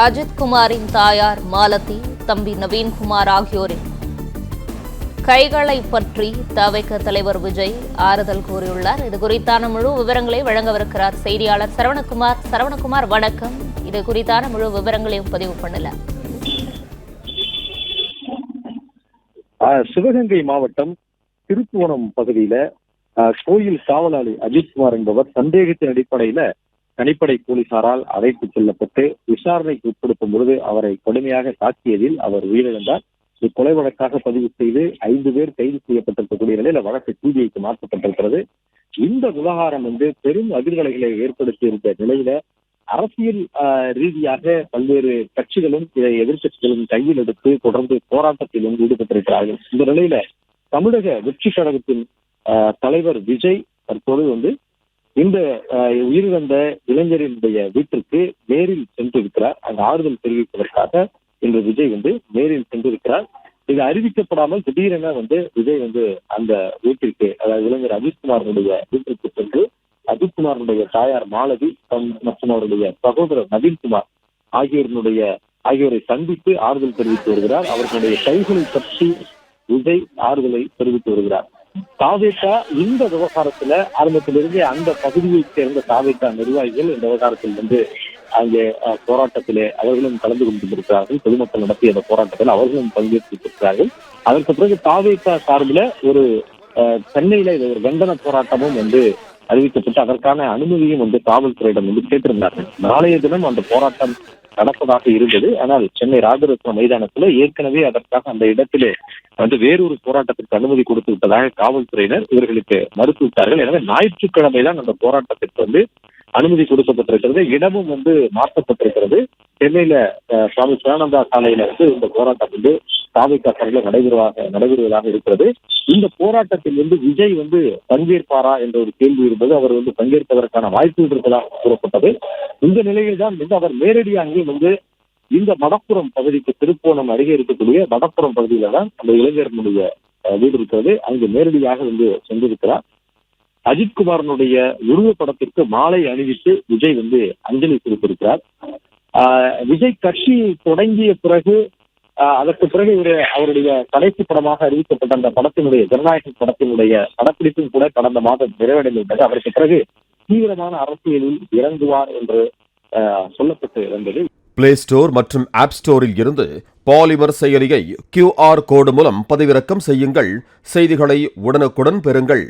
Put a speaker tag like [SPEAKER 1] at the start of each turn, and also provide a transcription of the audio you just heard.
[SPEAKER 1] அஜித்குமாரின் தாயார் மாலதி தம்பி நவீன்குமார் ஆகியோரின் கைகளை பற்றி தவைக்க தலைவர் விஜய் ஆறுதல் கூறியுள்ளார். இது குறித்தான முழு விவரங்களை வழங்கவிருக்கிறார் செய்தியாளர் சரவணகுமார். சரவணகுமார் வணக்கம். இது குறித்தான முழு விவரங்களையும் பதிவு பண்ணல.
[SPEAKER 2] ஆஹ் சிவகங்கை மாவட்டம் திருப்புவனம் பகுதியில கோயில் காவலாளி அஜித்குமார் என்பவர் சந்தேகத்தின் அடிப்படையில தனிப்படை போலீசாரால் அழைத்து செல்லப்பட்டு விசாரணைக்கு உட்படுத்தும் பொழுது அவரை கடுமையாக தாக்கியதில் அவர் உயிரிழந்தார். இக்கொலை கொலை வழக்காக பதிவு செய்து ஐந்து பேர் கைது செய்யப்பட்டிருக்கக்கூடிய நிலையில வழக்கு சிபிஐக்கு மாற்றப்பட்டிருக்கிறது. இந்த விவகாரம் வந்து பெரும் அதிர்வலைகளை ஏற்படுத்தி இருந்த நிலையில அரசியல் ரீதியாக பல்வேறு கட்சிகளும் இதை எதிர்க்கட்சிகளும் கையில் எடுத்து தொடர்ந்து போராட்டத்திலும் ஈடுபட்டிருக்கிறார்கள். இந்த நிலையில தமிழக வெற்றி கழகத்தின் தலைவர் விஜய் தற்போது வந்து இந்த உயிரிழந்த இளைஞரினுடைய வீட்டிற்கு நேரில் சென்றிருக்கிறார். அங்கு ஆறுதல் தெரிவிப்பதற்காக இன்று விஜய் வந்து நேரில் சென்றிருக்கிறார். இது அறிவிக்கப்படாமல் திடீரென வந்து விஜய் வந்து அந்த வீட்டிற்கு அதாவது இளைஞர் அஜித்குமாரனுடைய வீட்டிற்கு சென்று அஜித்குமாரனுடைய தாயார் மாலதி மற்றும் அவருடைய சகோதரர் நவீன்குமார் ஆகியோருடைய ஆகியோரை சந்தித்து ஆறுதல் தெரிவித்து வருகிறார். அவர்களுடைய கைகளை பற்றி விஜய் ஆறுதலை தெரிவித்து வருகிறார். தாவேக்கா இந்த விவகாரத்துல ஆரம்பத்திலிருந்தே அந்த பகுதியைச் சேர்ந்த தாவேக்கா நிர்வாகிகள் இந்த விவகாரத்தில் வந்து அங்கே போராட்டத்திலே அவர்களும் கலந்து கொண்டிருக்கிறார்கள். பொதுமக்கள் நடத்திய அந்த போராட்டத்தில் அவர்களும் பங்கேற்றிருக்கிறார்கள். அதற்கு பிறகு தாவேக்கா சார்பில் ஒரு அஹ், சென்னையில இது ஒரு கண்டன போராட்டமும் வந்து அறிவிக்கப்பட்டு அதற்கான அனுமதியும் வந்து காவல்துறையிடம் வந்து கேட்டிருந்தார்கள். நாளைய தினம் அந்த போராட்டம் நடப்பதாக இருந்தது. ஆனால் சென்னை ராஜரத்ன மைதானத்துல ஏற்கனவே அதற்காக அந்த இடத்திலே வந்து வேறொரு போராட்டத்திற்கு அனுமதி கொடுத்து விட்டதாக காவல்துறையினர் இவர்களுக்கு மறுத்து விட்டார்கள். எனவே ஞாயிற்றுக்கிழமை தான் அந்த போராட்டத்திற்கு வந்து அனுமதி கொடுக்கப்பட்டிருக்கிறது. இடமும் வந்து மாற்றப்பட்டிருக்கிறது. சென்னையில சுவாமி சிவானந்தா சாலையில வந்து இந்த போராட்டம் வந்து சாமிக்கா சாலையில் நடைபெறுவாக நடைபெறுவதாக இருக்கிறது. இந்த போராட்டத்தில் வந்து விஜய் வந்து பங்கேற்பாரா என்ற ஒரு கேள்வி இருந்தது. அவர் வந்து பங்கேற்பதற்கான வாய்ப்புகள் இருப்பதாக கூறப்பட்டது. இந்த நிலையில் தான் வந்து அவர் நேரடியாக வந்து இந்த மடப்புறம் பகுதிக்கு திருப்போணம் அருகே இருக்கக்கூடிய மடப்புறம் பகுதியில தான் அந்த இளைஞர்களுடைய வீடு இருக்கிறது. அங்கு நேரடியாக வந்து சென்றிருக்கிறார். அஜித்குமாரனுடைய உருவப்படத்திற்கு மாலை அணிவித்து விஜய் வந்து அஞ்சலி செலுத்தியிருக்கிறார். விஜய் கட்சி தொடங்கிய பிறகு அதற்கு பிறகு இவரு அவருடைய கடைசி படமாக அறிவிக்கப்பட்ட அந்த படத்தினுடைய ஜனநாயக படத்தினுடைய படப்பிடிப்பும் கூட கடந்த மாதம் நிறைவடைந்துள்ளது அதற்கு பிறகு தீவிரமான அரசியலில் இறங்குவார் என்று ஆஹ், சொல்லப்பட்டு இருந்தது
[SPEAKER 3] பிளே ஸ்டோர் மற்றும் ஆப் ஸ்டோரில் இருந்து பாலிமர் செயலியை கியூஆர் கோடு மூலம் பதிவிறக்கம் செய்யுங்கள். செய்திகளை உடனுக்குடன் பெறுங்கள்.